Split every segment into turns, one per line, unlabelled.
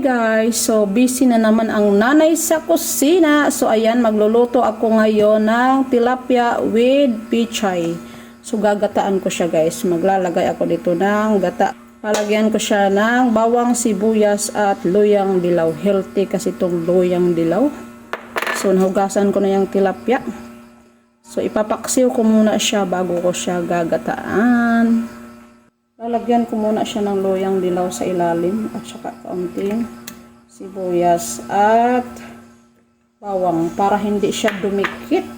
guys, so busy na naman ang nanay sa kusina. So ayan, magluluto ako ngayon ng tilapia with pichay. So gagataan ko siya guys. Maglalagay ako dito ng gata. Palagyan ko siya ng bawang sibuyas at luyang dilaw. Healthy kasi itong luyang dilaw. So nahugasan ko na yung tilapia. So ipapaksiw ko muna siya bago ko siya gagataan. Lalagyan ko muna siya ng loyang dilaw sa ilalim at saka kaunting sibuyas at bawang para hindi siya dumikit.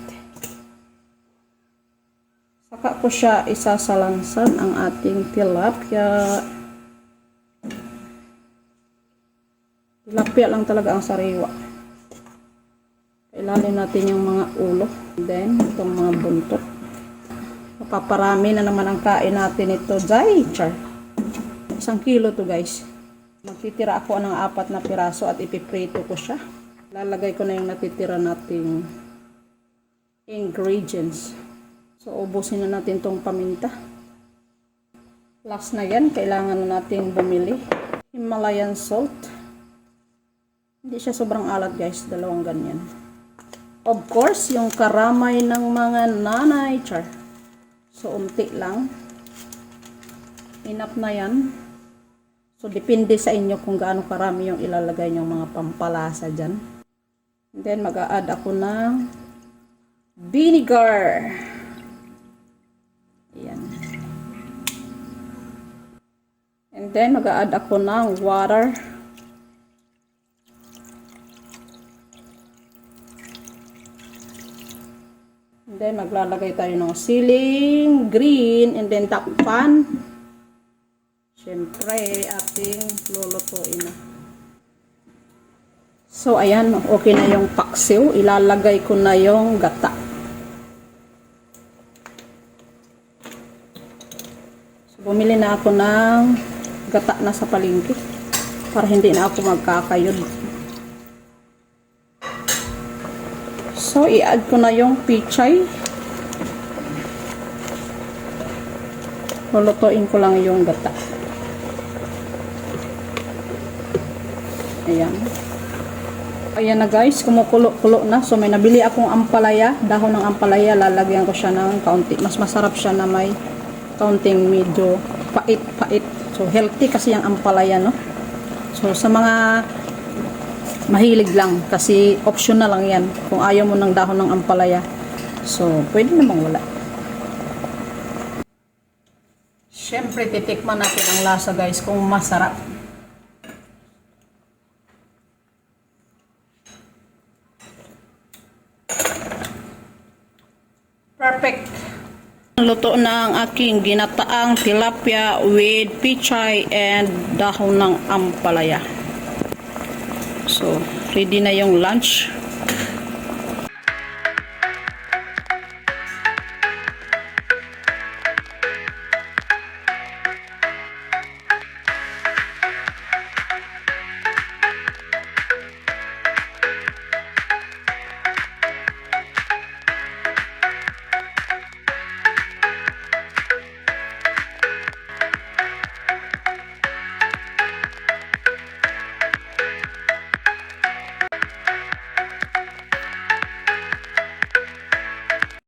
Saka ko siya isasalansan ang ating tilapia. Tilapia lang talaga ang sariwa. Ilalim natin yung mga ulo. Then, itong mga buntot. Paparami na naman ang kain natin ito. Jai, char. Isang kilo to guys. Magtitira ako ng apat na piraso at ipiprito ko siya. Lalagay ko na yung natitira nating ingredients. So, ubusin na natin tong paminta. Last na yan, kailangan na natin bumili. Himalayan salt. Hindi siya sobrang alat guys, dalawang ganyan. Of course, yung karamay ng mga nanay, char. So, unti lang. Enough na yan. So, depende sa inyo kung gaano karami yung ilalagay yung mga pampalasa dyan. And then, mag-a-add ako ng vinegar. Ayan. And then, mag-a-add ako ng water. And then, maglalagay tayo ng siling green and then takpan. Siyempre, ating lulutuin na. So, ayan, okay na yung paksiw. Ilalagay ko na yung gata. So, bumili na ako ng gata na sa palengke para hindi na ako magkakayod. So, i-add ko na yung pichay. Lulutuin ko lang yung gata. Ayan. Ayan na guys, kumukulo-kulo na. So, may nabili akong ampalaya. Dahon ng ampalaya, lalagyan ko siya ng kaunti. Mas masarap siya na may kaunting medyo pait-pait. So, healthy kasi yung ampalaya, no? So, sa mga mahilig lang kasi optional lang yan. Kung ayaw mo ng dahon ng ampalaya. So pwede namang wala. Syempre titikman natin ang lasa guys kung masarap. Perfect. Luto na ang aking ginataang tilapia with pichay and dahon ng ampalaya. So, ready na yung lunch.